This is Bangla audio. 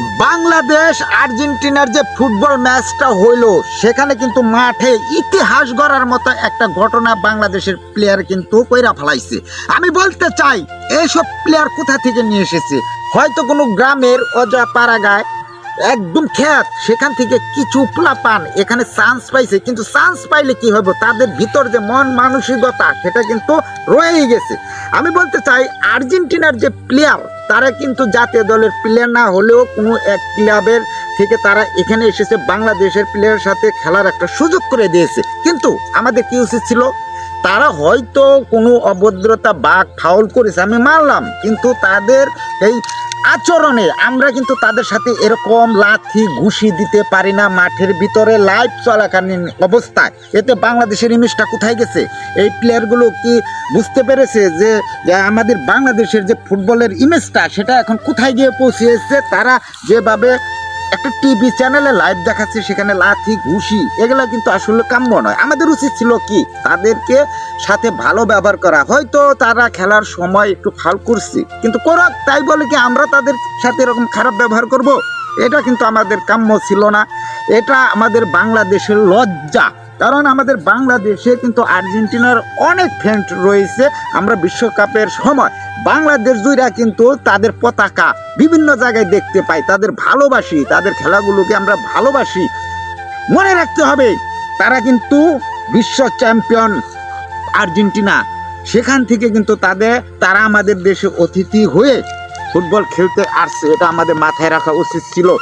বাংলাদেশ আর্জেন্টিনার যে ফুটবল ম্যাচটা হইল, সেখানে কিন্তু মাঠে ইতিহাস গড়ার মতো একটা ঘটনা বাংলাদেশের প্লেয়ার কিন্তু কইরা ফেলাইছে। আমি বলতে চাই, এইসব প্লেয়ার কোথা থেকে নিয়ে এসেছে? হয়তো কোনো গ্রামের অজা পাড়াগায় একদম খ্যাত। সেখান থেকে কিছু পোলা পান, এখানে চান্স পাইছে। কিন্তু চান্স পাইলে কি হবে তাদের ভিতর যে মন মানসিকতা, সেটা কিন্তু রয়েই গেছে। আমি বলতে চাই, আর্জেন্টিনার যে প্লেয়ার তারা কিন্তু জাতীয় দলের প্লেয়ার না হলেও কোনো এক ক্লাবের থেকে তারা এখানে এসেছে, বাংলাদেশের প্লেয়ারের সাথে খেলার একটা সুযোগ করে দিয়েছে। কিন্তু আমাদের কি উচিত ছিল? তারা হয়তো কোনো অভদ্রতা বা ফাউল করেছে, আমি মানলাম। কিন্তু তাদের এই আচরণে আমরা কিন্তু তাদের সাথে এরকম লাথি, ঘুষি দিতে পারি না। মাঠের ভিতরে লাইভ চলাকালীন অবস্থায়। এতে বাংলাদেশের ইমেজটা কোথায় গেছে? এই প্লেয়ারগুলো কি বুঝতে পেরেছে যে আমাদের বাংলাদেশের যে ফুটবলের ইমেজটা সেটা এখন কোথায় গিয়ে পৌঁছেছে? তারা যেভাবে একটা টিভি চ্যানেলে লাইভ দেখাচ্ছে, সেখানে লাথি, ঘুষি, এগুলা কিন্তু আসলে কাম্য নয়। আমাদের উচিত ছিল কি? তাদেরকে সাথে ভালো ব্যবহার করা। হয়তো তারা খেলার সময় একটু ফাল করছে, কিন্তু করা তাই বলে কি আমরা তাদের সাথে এরকম খারাপ ব্যবহার করব? এটা কিন্তু আমাদের কাম্য ছিল না। এটা আমাদের বাংলাদেশের লজ্জা। কারণ আমাদের বাংলাদেশে কিন্তু আর্জেন্টিনার অনেক ফ্যান রয়েছে। আমরা বিশ্বকাপের সময় বাংলাদেশ জুড়া কিন্তু তাদের পতাকা বিভিন্ন জায়গায় দেখতে পাই। তাদের ভালোবাসি, তাদের খেলাগুলোকে আমরা ভালোবাসি। মনে রাখতে হবে, তারা কিন্তু বিশ্ব চ্যাম্পিয়ন আর্জেন্টিনা। সেখান থেকে কিন্তু তাদের, তারা আমাদের দেশে অতিথি হয়ে ফুটবল খেলতে আসছে। এটা আমাদের মাথায় রাখা উচিত ছিল।